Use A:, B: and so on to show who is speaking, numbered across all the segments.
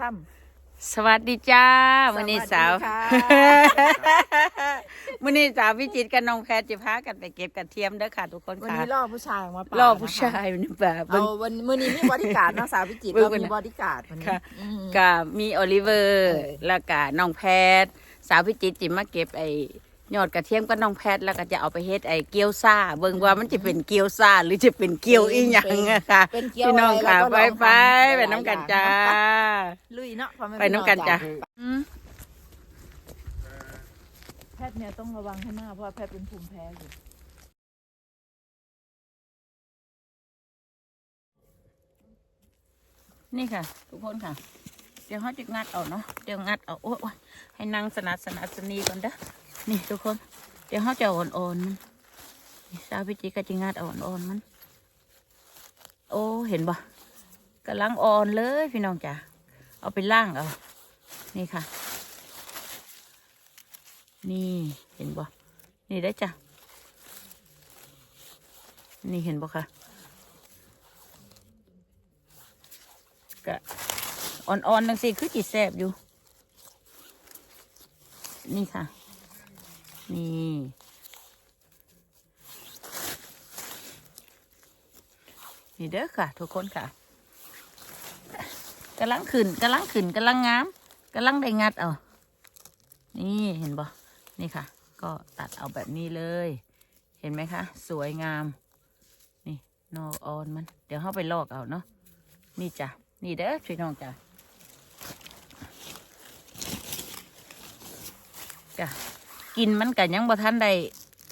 A: ซ้
B: สวัสดีจ้าำวันนี้
A: ส
B: สาว
A: วัสดีค่ะ
B: วันนี้สาวพิจิตรกับน้องแพทย์จะพากันไปเก็บกระเทียมเด้อค่ะ ทุกคน
A: วัน
B: ค่ะ
A: นี้ล่อผู้ชายมาป่า
B: ล่อ
A: นะคะ
B: ผู้ชายนี่แบบ
A: เอาวันมื้อนี้มีบริการดเนาะสาวพิจิตร
B: เบิ่ง
A: เรา
B: ก่อน
A: มี
B: นะ
A: บริการดวันนี้
B: ค่ะ
A: อืม
B: ก็มีโอลิเวอร์
A: เออ
B: แล้วก็น้องแพทย์สาวพิจิตรจิมาเก็บไอ้ ยอดกระเทียมกับน้องแพทย์แล้วก็จะเอาไปเฮ็ดไอ้เกี๊ยวซ่า เบิ่งว่ามันจะเป็นเกี๊ยวซ่า หรือจะเป็นเกี๊ยวอีหยังอะค่ะ
A: เป็นเกี๊ยว
B: พี่น้องค่ะ
A: อะไร
B: ไป
A: แล้วก็ลองทำ
B: ไปไปน้ำกันจ้า
A: ลุยเนาะพ่อแม่
B: ไปน้ำกันจ้า
A: พี่
B: อืม
A: แพทย์เนี่ยต้องระวังให้มากเพราะว่าแพทย์เป็นภูมิแพ้อยู่
B: นี่ค่ะ ทุกคนค่ะ เดี๋ยวเขาจะงัดเอาเนาะเดี๋ยวงัดเอาโอ้ยโอ้ยให้นั่งสนัดสนัดสนีก่อนเด้อ นี่ทุกคน เดี๋ยวเขาจะอ่อนๆมันนี่สาวพิจิก็จะงัดอาอ่อนๆมัน โอ้เห็นบ่กำลังอ่อนเลยพี่น้องจ๋าเอาไปล่างเอานี่ค่ะ นี่เห็นบ่นี่ได้จ้ะนี่เห็นบ่ค่ะกะอ่อนๆนังสิคือจีแซบอยู่ นี่ค่ะ นี่ นี่เด้อค่ะ ทุกคนค่ะกำลังขึ้นกำลังขึ้นกำลังงามกำลังได้งัดเอานี่เห็นบ่นี่ค่ะ ก็ตัดเอาแบบนี้เลย เห็นไหมคะ สวยงาม นี่นอออนมัน เดี๋ยวเข้าไปลอกเอาเนาะนี่จ้ะนี่เด้อช่วยน้องจ้ะจ้ะ กินมันกันยังบ่ทันได้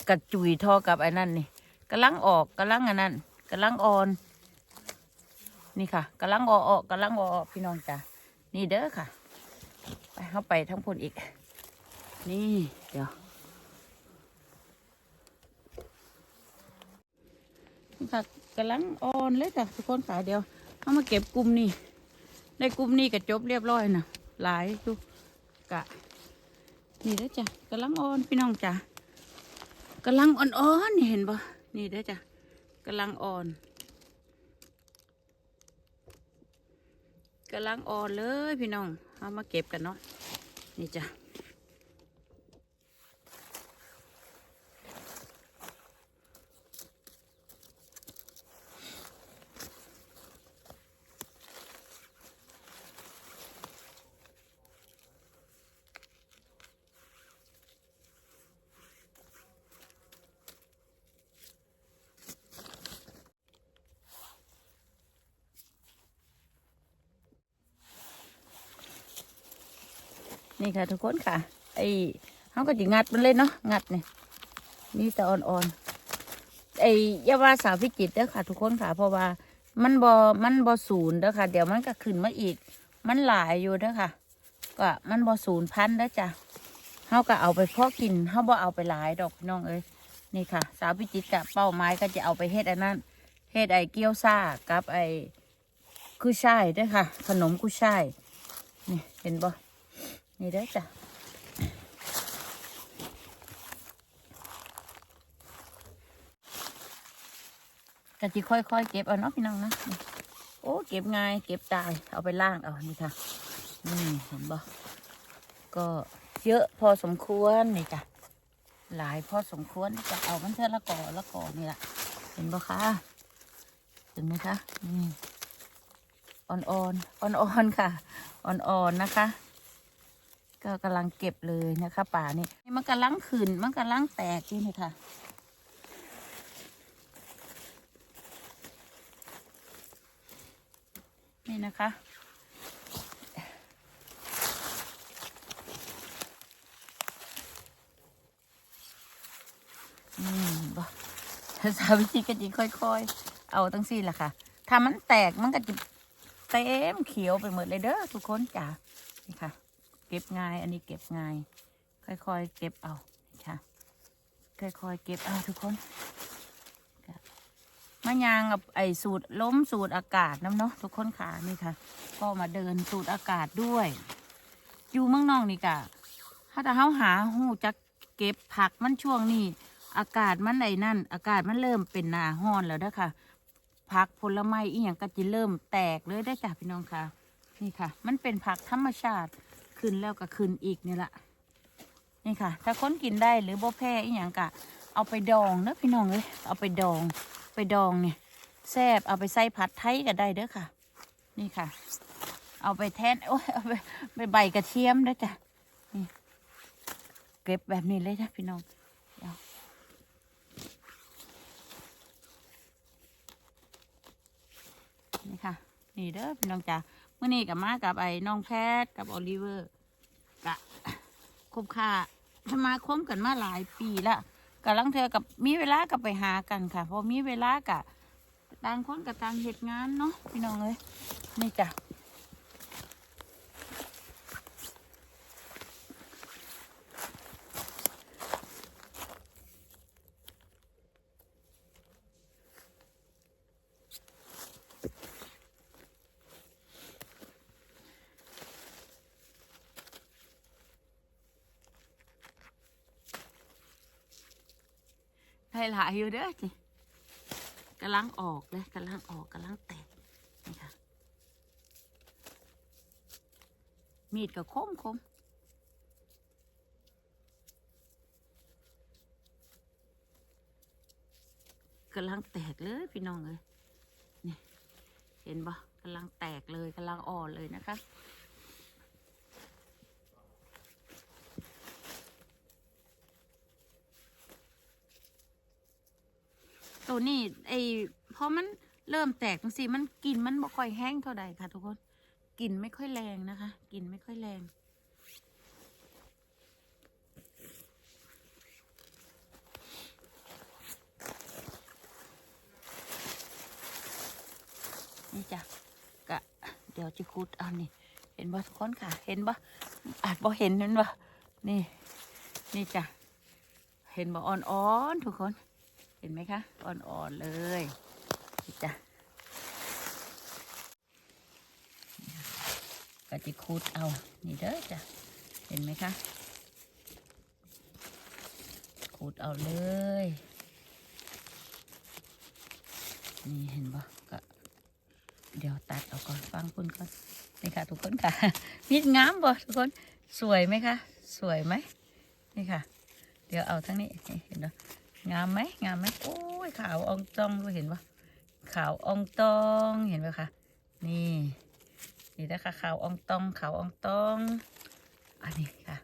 B: กระจุยทอกับไอ้นั่นนี่กำลังออกกำลังอันนั้นกำลังอ่อน นี่ค่ะกำลังออกออกกำลังออกพี่น้องจ้ะนี่เด้อค่ะ ไปเข้าไปทั้งพนอีก นี่เดี๋ยวนี่ค่ะกำลังอ่อนเลยจ้ะทุกคนค่ะเดี๋ยวเอามาเก็บกลุ่มนี่ได้กลุ่มนี่ก็จบเรียบร้อยนะหลายดูกะ นี่เด้อจ้ะกำลังอ่อนพี่น้องจ้ะกำลังอ่อนๆนี่เห็นปะนี่เด้อจ้ะกำลังอ่อนกำลังอ่อนเลยพี่น้องเอามาเก็บกันเนาะนี่จ้ะ นี่ค่ะ ทุกคนค่ะ ไอ้เขาก็จะงัดมันเลยเนาะงัดเนี่ยนี่แต่อ่อนๆไอ้ยาว่าสาวพิจิตเด้อค่ะ ทุกคนค่ะ เพราะว่ามันบอมันบอศูนย์เด้อค่ะ เดี๋ยวมันก็ขึ้นมาอีก มันหลายอยู่เด้อค่ะ ก็มันบอศูนย์พันเด้อจ้ะเขาก็เอาไปเพาะกินเขาบ่เอาไปหลายดอกพี่น้องเอ้ยนี่ค่ะ สาวพิจิตกับเป้าหมายก็จะเอาไปเฮ็ดอันนั้นเฮ็ดไอ้เกี๊ยวซ่ากับไอ้กุ้ยช่ายด้อค่ะ ขนมกุ้ยช่ายนี่เห็นบ่ นี่เด้อจ้ะกะจิค่อยๆเก็บเอาเนาะพี่น้องนะโอ้เก็บง่ายเก็บตายเอาไปล่างเอานี่ค่ะนี่เห็นบ่ก็เยอะพอสมควรนี่จ้ะหลายพอสมควรจะเอามันเท่าละก่อละก่อนี่แหละเห็นบ่คะเห็นไหมคะนี่อ่อนๆอ่อนๆค่ะอ่อนๆนะคะ ก็กำลังเก็บเลยนะคะ ป่านี่มันกำลังขึ้นมันกำลังแตกนี่นี่ค่ะ นี่นะคะอืมบ่ถ้าสาวิธีก็จะค่อยๆ เอาตั้งสี่ละค่ะ ถ้ามันแตกมันก็จะเต็มเขียวไปหมดเลยเด้อทุกคนจ้านี่ค่ะ เก็บง่าย อันนี้เก็บง่าย ค่อยๆ เก็บเอาค่ะ ค่อยๆ เก็บเอาทุกคนมายางกับไอสูตรล้มสูตรอากาศน้ำเนาะทุกคนค่ะนี่ค่ะ ก็มาเดินสูตรอากาศด้วย อยู่เมืองนอกนี่กะถ้าแต่เขาหาหูจะเก็บผักมันช่วงนี้ อากาศมันไอนั่น อากาศมันเริ่มเป็นหนาห้อนแล้วนะคะผักผลไม้อีหยังก็จะเริ่มแตกเลยได้จ้ะพี่น้องค่ะ นี่ค่ะ มันเป็นผักธรรมชาติ ขึ้นแล้วก็ขึ้นอีกนี่แหละนี่ค่ะ ถ้าคนกินได้หรือบ่แพ้อีหยังกะ เอาไปดองเด้อพี่น้องเอ้ยเอาไปดอง ไปดองเนี่ยแซบเอาไปใส่ผัดไทยก็ได้เด้อค่ะ นี่ค่ะ เอาไปแทนโอ้ยเอาไปไปใบกระเทียมเด้อจ้ะนี่เก็บแบบนี้เลยนะพี่น้องเดี๋ยวนี่ค่ะ นี่เด้อพี่น้องจ้ะ เมื่อนี้กับมากับไอ้น้องแพทย์กับออลิเวอร์กะคบค่าสมาคมกันมาหลายปีละกับลังเธอกับมีเวลากับไปหากันค่ะพอมีเวลากะต่างคนกับต่างเหตุงานเนาะพี่น้องเลยนี่จ้ะ หลายอยู่เด้อจิกำลังออกเลยกำลังออกกำลังแตกนี่ค่ะ มีดก็คมคมกำลังแตกเลยพี่น้องเลยนี่เห็นปะกำลังแตกเลยกำลังอ่อนเลยนะคะ ตัวนี้ไอ้พอมันเริ่มแตกจังสิมันกลิ่นมันบ่ค่อยแห้งเท่าใดค่ะ ทุกคนกลิ่นไม่ค่อยแรงนะคะกลิ่นไม่ค่อยแรงนี่จ้ะกะเดี๋ยวจะคุดเอานี่ เห็นบ่ทุกคนค่ะ เห็นบ่อาจบ่เห็นนั่นบ่นี่ นี่จ้ะเห็นบ่อ่อนๆทุกคน ห็นไหมคะ อ่อนๆเลยจ้ะกะจิคูดเอา นี่เด้อจ้ะ เห็นไหมคะขูดเอาเลย นี่เห็นปะก็เดี๋ยวตัดเอาก่อนฟังคุณก่อนนี่ค่ะทุกคนค่ะ มีดงามบ่ทุกคน สวยไหมคะ สวยไหมนี่ค่ะ เดี๋ยวเอาทั้งนี้นี่เห็นปะ งามไหมงามไหมโอ้ยขาวอองตองดูเห็นปะขาวอองตองเห็นปะคะนี่นี่นะคะขาวอองตองขาวอองตองอันนี้ค่ะ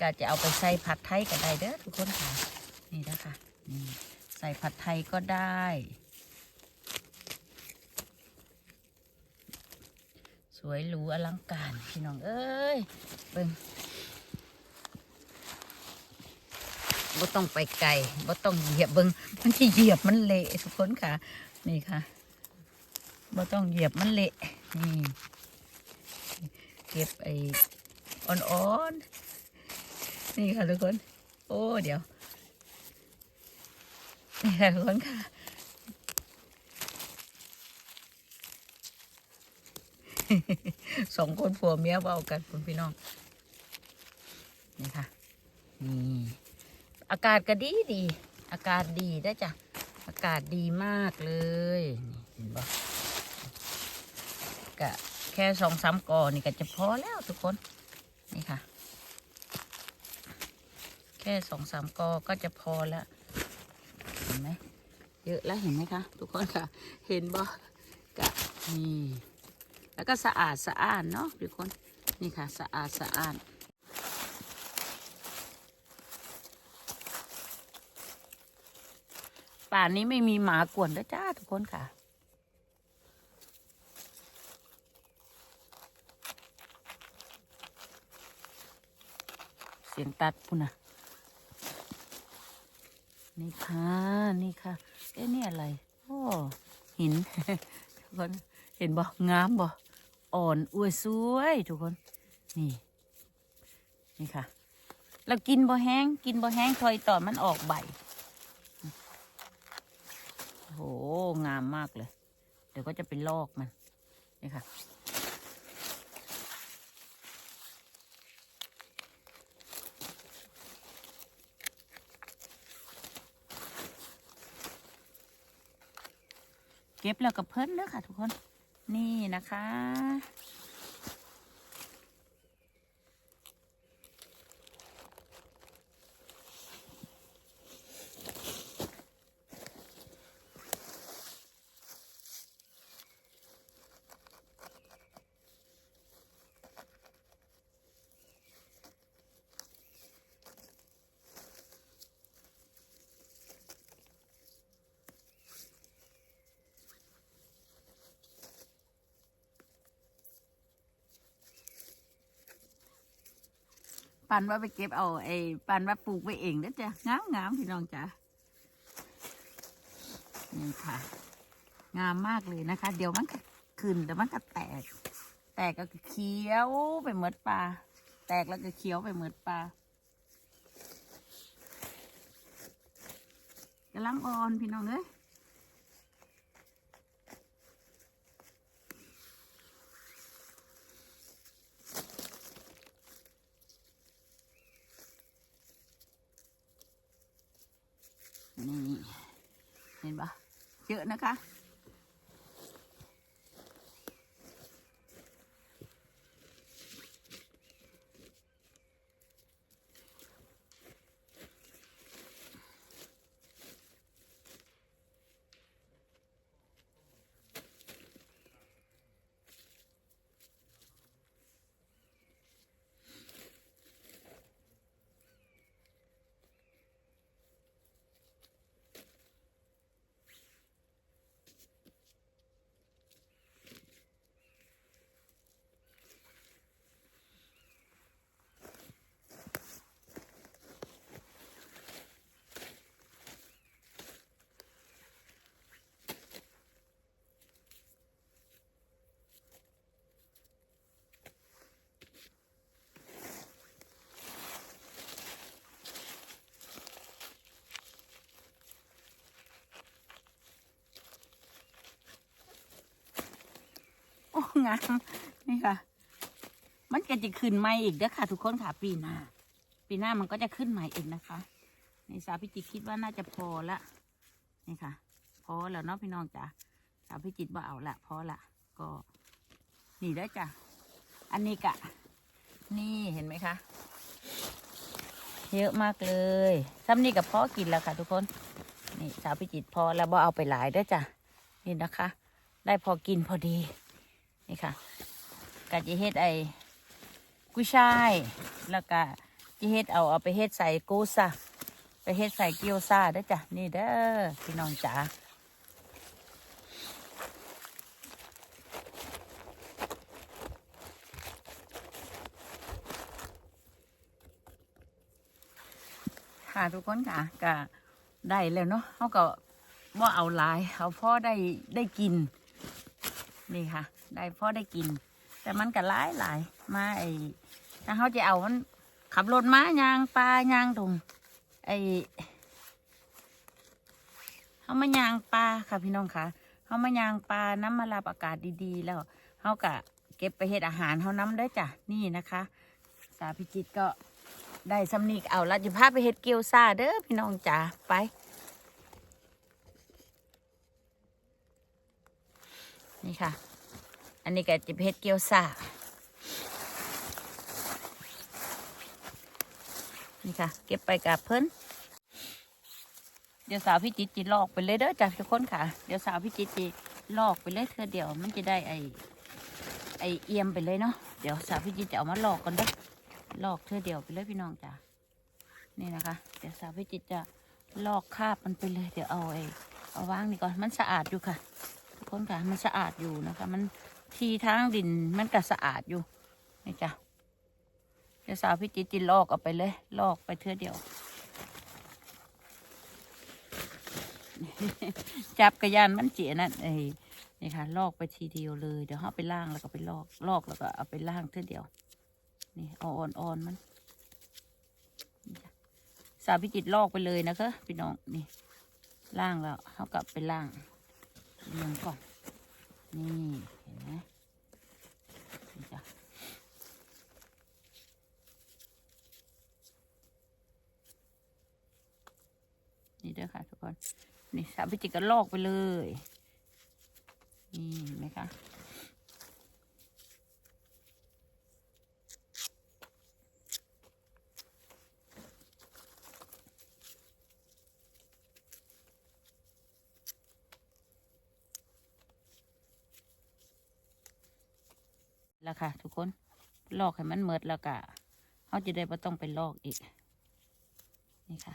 B: ก็จะเอาไปใส่ผัดไทยก็ได้เด้อทุกคนค่ะ นี่นะคะนี่ใส่ผัดไทยก็ได้ สวยหรูอลังการพี่น้องเอ้ยเบิ่ง บ่ต้องไปไกลบ่ต้องเหยียบเบิงมันที่เหยียบมันเละทุกคนค่ะ นี่ค่ะบ่ต้องเหยียบมันเละนี่เก็บไอ้อ่อนๆนี่ค่ะทุกคน โอ้เดี๋ยวนี่ค่ะทุกคนค่ะสองคนผัวเมียเบากันคุณพี่น้องนี่ค่ะนี่ อากาศก็ดีดี อากาศดีได้จ้ะ อากาศดีมากเลยเห็นปะกะแค่สองสามกอนี่ก็จะพอแล้วทุกคน นี่ค่ะ แค่สองสามกอก็จะพอแล้ว เห็นไหม เยอะแล้วเห็นไหมคะ ทุกคนค่ะ เห็นบ่กะนี่ แล้วก็สะอาดสะอาดเนาะทุกคน นี่ค่ะ สะอาดสะอาด ป่านนี้ไม่มีหมากวนแล้วจ้าทุกคนค่ะ เสียงตัดปุ่นนะนี่ค่ะ นี่ค่ะ เอ๊ะนี่อะไร โอ้ หิน ทุกคน เห็นบ่งามบ่อ่อนอวยสวยทุกคน นี่ นี่ค่ะแล้วกินบ่แห้ง กินบ่แห้งถอยต่อมันออกใบ โอ้โหงามมากเลย เดี๋ยวก็จะไปลอกมัน นี่ค่ะ เก็บแล้วกับเพิ่นเด้อค่ะทุกคน นี่นะคะ ปันว่าไปเก็บเอาไอ้ปันว่าปลูกไว้เองเด้อจ้ะงามงามพี่น้องจ้ะนี่ค่ะ งามมากเลยนะคะ เดี๋ยวมันก็ขึ้นแต่มันก็แตก แตกก็เขียวไปเหมือดปลาแตกแล้วก็เขียวไปเหมือดปลากำลังอ่อนพี่น้องเอ้ย นี่ เห็นปะเยอะนะคะ งามนี่ค่ะ มันก็จะขึ้นใหม่อีกเด้อค่ะ ทุกคนค่ะปีหน้าปีหน้ามันก็จะขึ้นใหม่อีกนะคะในสาวพิจิตคิดว่าน่าจะพอละนี่ค่ะ พอแล้วเนาะพี่น้องจ๋าสาวพิจิตว่าเอาละพอละก็ นี่เด้จ้ะอันนี้กะ นี่เห็นไหมคะเยอะมากเลยซ้ำนี่กับพ่อกินแล้วค่ะ ทุกคน นี่สาวพิจิตพอแล้วบ่เอาไปหลายเด้จ้ะ นี่นะคะ ได้พอกินพอดี นี่ค่ะกะจะเฮ็ดไอ้กุ้ยช่าย แล้วก็จะเฮ็ดเอาเอาไปเฮ็ดใส่กูซะไปเฮ็ดใส่เกี๊ยวซาเด้จ้ะนี่เด้อพี่น้องจ๋าค่ะทุกคนค่ะก็ได้แล้วเนาะเขาก็ว่าเอาลาย เอาพ่อได้ได้กิน นี่ค่ะ ได้พ่อได้กิน แต่มันก็หลายหลายมาไอ้ถ้าเขาจะเอามันขับรถมายางปลายางตรงไอ้เขามายางปลาค่ะพี่น้องค่ะเขามายางปลาน้ำมารับอากาศดีๆ แล้วเขากะเก็บไปเฮ็ดอาหารเขาน้ำได้จ้ะนี่นะคะ สาพิจิตก็ได้สำนีกเอาละจะพาไปเฮ็ดเกี๊ยวซาเด้อพี่น้องจ๋าไปนี่ค่ะ อันนี้ก็จะเป็นเฮ็ดเกี๊ยวซ่านี่ค่ะ เก็บไปกับเพิ่นเดี๋ยวสาวพี่จิตจิลอกไปเลยเด้อจ้ะทุกคนค่ะ เดี๋ยวสาวพี่จิตจิลอกไปเลยเธอเดียวมันจะได้ไอไอเอียมไปเลยเนาะเดี๋ยวสาวพี่จิตจะเอามาลอกกันเด้อลอกเธอเดียวไปเลยพี่น้องจ้ะนี่นะคะ เดี๋ยวสาวพี่จิตจะลอกคาบมันไปเลย เดี๋ยวเอาไอเอาวางนี่ก่อนมันสะอาดอยู่ค่ะทุกคนค่ะมันสะอาดอยู่นะคะ มัน ทีทางดินมันก็สะอาดอยู่นี่จ้ะเดี๋ยวสาวพี่จิตจิลอกเอาไปเลย ลอกไปเท่อเดียว จับกระยานมันเจียนั่นไอ้นี่ค่ะ ลอกไปทีเดียวเลย เดี๋ยวเขาเอไปล่างแล้วก็ไปลอก ลอกแล้วก็เอาไปล่างเท่อเดียว นี่เอาอ่อนมันสาวพิจิตรลอกไปเลยนะคะพี่น้องนี่ล่างแล้วเขากลับไปล่างเรียงก่อนนี่ ห็นไหมนี่จ้ะนี่เด้อค่ะทุกคน นี่สามพิจิตรก็ลอกไปเลย นี่เห็นไหมคะ แล้วค่ะ ทุกคนลอกให้มันเมิดแล้วก็เขาจะได้ไม่ต้องไปลอกอีก นี่ค่ะ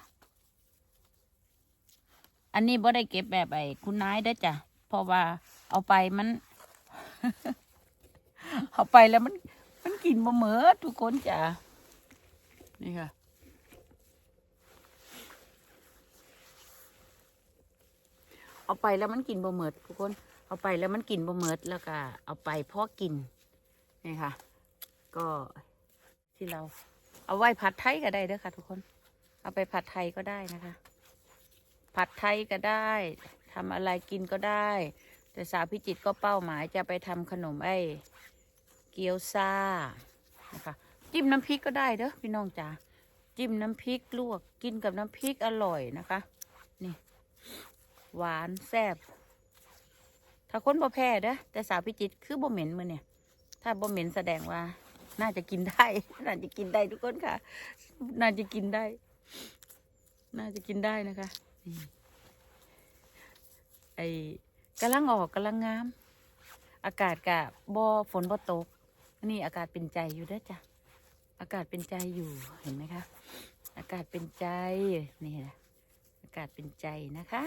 B: อันนี้บ่ได้เก็บแบบไอ้คุณนายได้จ้ะเพราะว่าเอาไปมัน เอาไปแล้วมัน มันกินบ่เหมิดทุกคนจ้ะนี่ค่ะเอาไปแล้วมันกินบ่เหมิดทุกคน เอาไปแล้วมันกินบ่เหมิดแล้วก็เอาไปพาะกิน นี่ค่ะ ก็ที่เรา เอาไว้ผัดไทยก็ได้เด้อค่ะ ทุกคน เอาไปผัดไทยก็ได้นะคะ ผัดไทยก็ได้ทำอะไรกินก็ได้ แต่สาวพิจิตก็เป้าหมายจะไปทำขนมไอ้เกี๊ยวซ่านะคะจิ้มน้ำพริกก็ได้เด้อพี่น้องจ๋าจิ้มน้ำพริกลวกกินกับน้ำพริกอร่อยนะคะ นี่ หวานแซ่บถ้าคนบ่แพ้เด้อแต่สาวพิจิตคือบ่เหม็นมือเนี่ย ถ้าบ่เหม็นแสดงว่า น่าจะกินได้ น่าจะกินได้ทุกคนค่ะ น่าจะกินได้ น่าจะกินได้นะคะไอ้กำลังออกกำลังงาม อากาศกะบ่ฝนบ่ตก นี่อากาศเป็นใจอยู่เด้จ้ะ อากาศเป็นใจอยู่เห็นไหมคะ อากาศเป็นใจนี่นะอากาศเป็นใจนะคะ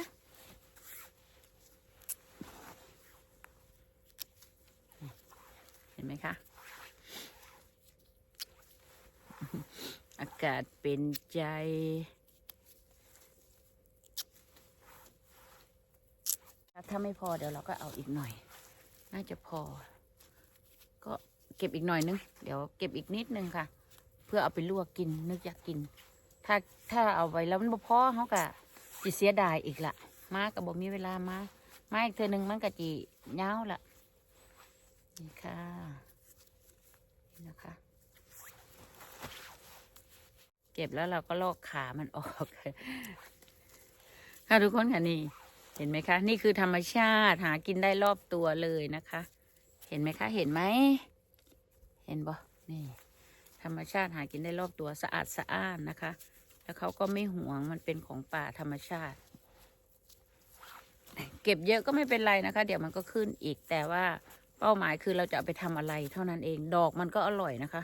B: ห็นไหมคะอากาศเป็นใจถ้าไม่พอเดี๋ยวเราก็เอาอีกหน่อย น่าจะพอ ก็เก็บอีกหน่อยนึง เดี๋ยวเก็บอีกนิดนึงค่ะ เพื่อเอาไปลวกกินนึกอยากกิน ถ้าถ้าเอาไว้แล้วมันบ่พอเขากะจิเสียดายอีกละมากับบมีเวลามามาอีกเธอหนึ่งมันกะจีเงาละ นี่ค่ะนี่นะคะ เก็บแล้วเราก็ลอกขามันออกค่ะทุกคนค่ะนี่ เห็นไหมคะ นี่คือธรรมชาติหากินได้รอบตัวเลยนะคะ เห็นไหมคะ เห็นไหมเห็นบ่นี่ ธรรมชาติหากินได้รอบตัวสะอาดสะอ้านนะคะ แล้วเขาก็ไม่หวงมันเป็นของป่าธรรมชาติ เก็บเยอะก็ไม่เป็นไรนะคะ เดี๋ยวมันก็ขึ้นอีกแต่ว่า เป้าหมายคือเราจะเอาไปทำอะไรเท่านั้นเอง ดอกมันก็อร่อยนะคะ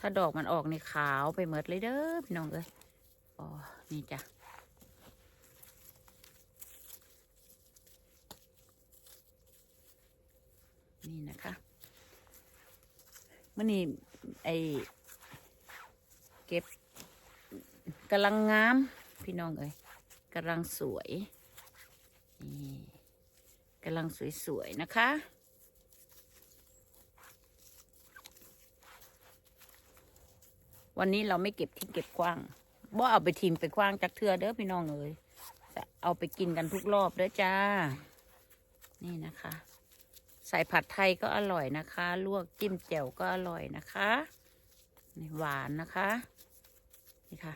B: ถ้าดอกมันออกในขาวไปหมดเลยเด้อพี่น้องเอ้ยอ๋อนี่จ้ะนี่นะคะมื่อนี้ไอเก็บกำลังงาม พี่น้องเอ้ยกำลังสวยนี่กำลังสวยๆนะคะ วันนี้เราไม่เก็บทิ้งเก็บกว้างบ่เอาไปทิ้งไปกว้างจากเทือเด้อพี่น้องเอ้ยจะเอาไปกินกันทุกรอบเด้อจ้า นี่นะคะ ใส่ผัดไทยก็อร่อยนะคะ ลวกจิ้มแจ่วก็อร่อยนะคะนี่หวานนะคะ นี่ค่ะ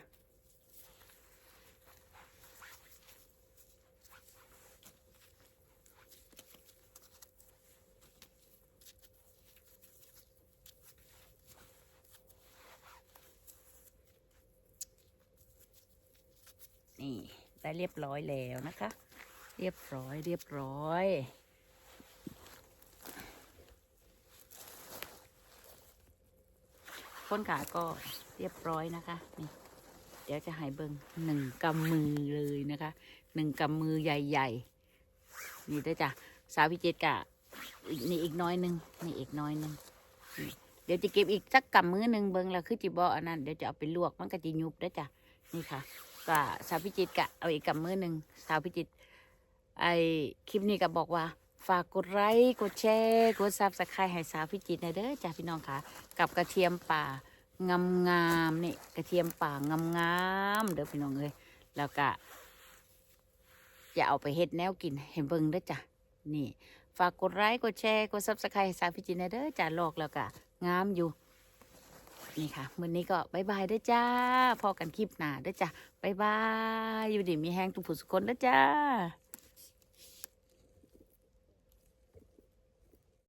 B: นี่ ได้เรียบร้อยแล้วนะคะ เรียบร้อยเรียบร้อยค้นขาก็เรียบร้อยนะคะนี่เดี๋ยวจะหายเบิงหนึ่งกำมือเลยนะคะหนึ่งกำมือใหญ่ๆนี่ด้วยจ้ะสาวพิจิตกะนี่อีกน้อยหนึ่งนี่อีกน้อยหนึ่งเดี๋ยวจะเก็บอีกสักกำมือหนึ่งเบิงแล้วคือจิบออันนั้นเดี๋ยวจะเอาไปลวกมันก็จะยุบด้วยจ้ะนี่ค่ะ ก็สาวพิจิตกะเอาอีกกำมือหนึ่งสาวพิจิตไอคลิปนี้ก็บอกว่า ฝากกดไลค์กดแชร์กดซับสไครต์ให้สาวพิจิตนะเด้อจ้ะพี่น้องค่ะ กับกระเทียมป่างามงามนี่กระเทียมป่างามงามเด้อพี่น้องเอ้ยแล้วก็จะเอาไปเฮ็ดแนวกินให้เบิ่งเด้อจ้ะนี่ ฝากกดไลค์กดแชร์กดซับสไครต์ให้สาวพิจิตนะเด้อจ้ะลอกแล้วก็งามอยู่ นี่ค่ะมื้อนี้ก็บายบายด้จ้าพอกันคลิปหน้าด้จ้าบายบายอยู่ดีมีแห้งทุกผู้สุคนด้จ้า